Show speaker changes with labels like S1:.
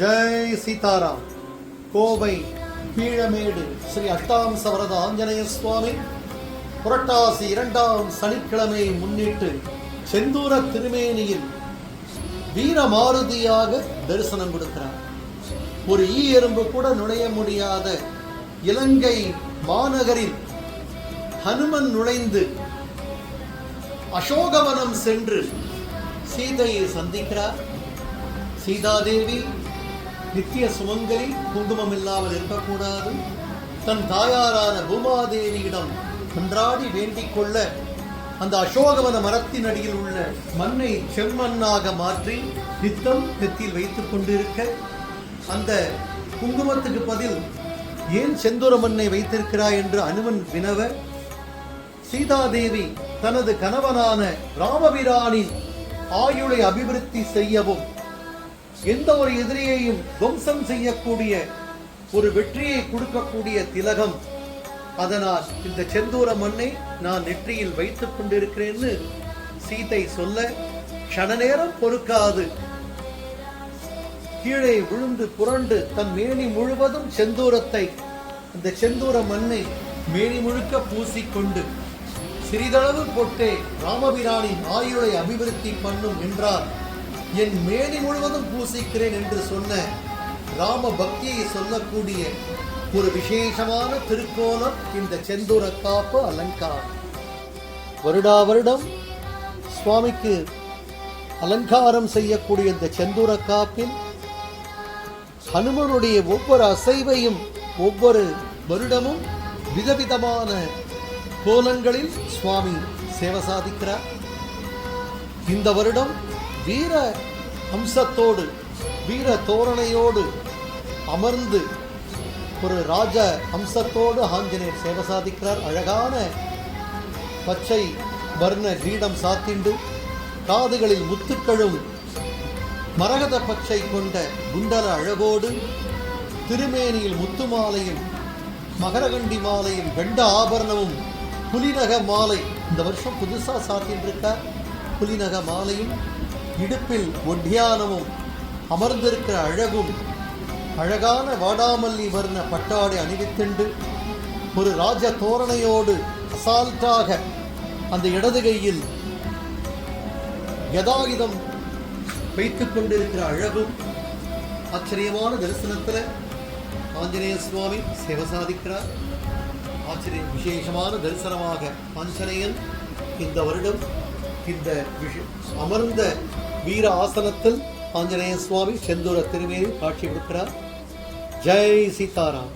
S1: ஜெய் சீதாராம். கோவை கீழமேடு ஸ்ரீ அட்டாம் சவரத ஆஞ்சநேய சுவாமி. புரட்டாசி இரண்டாம் சனிக்கிழமையை முன்னிட்டு செந்தூர திருமேனியில் வீரமாருதியாக தரிசனம் கொடுக்கிறார். ஒரு ஈ எறும்பு கூட நுழைய முடியாத இலங்கை மாநகரில் ஹனுமன் நுழைந்து அசோகவனம் சென்று சீதையை சந்திக்கிறார். சீதாதேவி நித்திய சுமங்கலி குங்குமம் இல்லாமல் இருக்கக்கூடாது. தன் தாயாரான பூமாதேவியிடம் கொன்றாடி வேண்டிக் கொள்ள அந்த அசோகவன மரத்தின் அடியில் உள்ள மண்ணை செம்மண்ணாக மாற்றி நித்தம் நெத்தியில் வைத்துக் கொண்டிருக்க அந்த குங்குமத்துக்கு பதில் ஏன் செந்தூர மண்ணை வைத்திருக்கிறாய் என்று அனுமன் வினவ சீதாதேவி தனது கணவனான ராமபிரானின் ஆயுளை அபிவிருத்தி செய்யவும் எந்த ஒரு எதிரியையும் துவம்சம் செய்யக்கூடிய ஒரு வெற்றியை கொடுக்கக்கூடிய திலகம். அதனால் இந்த செந்தூர மண்ணை நான் நெற்றியில் வைத்துக் கொண்டிருக்கிறேன்னு சீதை சொல்ல க்ஷண நேரம் பொறுக்காது. கீழே விழுந்து புரண்டு தன் மேனி முழுவதும் செந்தூரத்தை. இந்த செந்தூர மண்ணை மேனி முழுக்க பூசிக்கொண்டு சிறிதளவு போட்டே ராமபிரானின் ஆயுளை அபிவிருத்தி பண்ணும் என்றார். என் மேனி முழுவதும் பூசிக்கிறேன் என்று சொன்ன ராம பக்தியை சொல்லக்கூடிய ஒரு விசேஷமான திருக்கோலம் இந்த செந்தூர காப்பு அலங்காரம். வருடா வருடம் சுவாமிக்கு அலங்காரம் செய்யக்கூடிய இந்த செந்தூர காப்பில் ஹனுமனுடைய ஒவ்வொரு அசைவையும் ஒவ்வொரு வருடமும் விதவிதமான கோலங்களில் சுவாமி சேவை சாதிக்கிறார். இந்த வருடம் வீர அம்சத்தோடு வீர தோரணையோடு அமர்ந்து ஒரு ராஜ அம்சத்தோடு ஆஞ்சநேயர் சேவை சாதிக்கிறார். அழகான பச்சை வர்ண கிரீடம் சாத்திண்டு காதுகளில் முத்துக்களும் மரகத பச்சை கொண்ட குண்டல அழகோடு திருமேனியில் முத்து மாலையும் மகரகண்டி மாலையும் வெண்ட ஆபரணமும் புலிநக மாலை. இந்த வருஷம் புதுசாக சாத்தின்னு இருக்கார் புலிநக மாலையும் இடுப்பில் ஒட்டியானமும் அமர்ந்திருக்கிற அழகும் அழகான வாடாமல்லி வர்ண பட்டாடை அணிவித்துண்டு ஒரு ராஜ தோரணையோடு அசால்ட்டாக அந்த இடது கையில் யதாகிதம் வைத்துக் கொண்டிருக்கிற அழகும் ஆச்சரியமான தரிசனத்தில் ஆஞ்சநேய சுவாமி சேவை சாதிக்கிறார். ஆச்சரிய விசேஷமான தரிசனமாக ஆஞ்சநேயன் இந்த வருடம் இந்த அமர்ந்த வீர ஆசனத்தில் ஆஞ்சநேய சுவாமி செந்தூர திருமேனி காட்சி கொடுக்கிறார். ஜெய் சீதாராம்.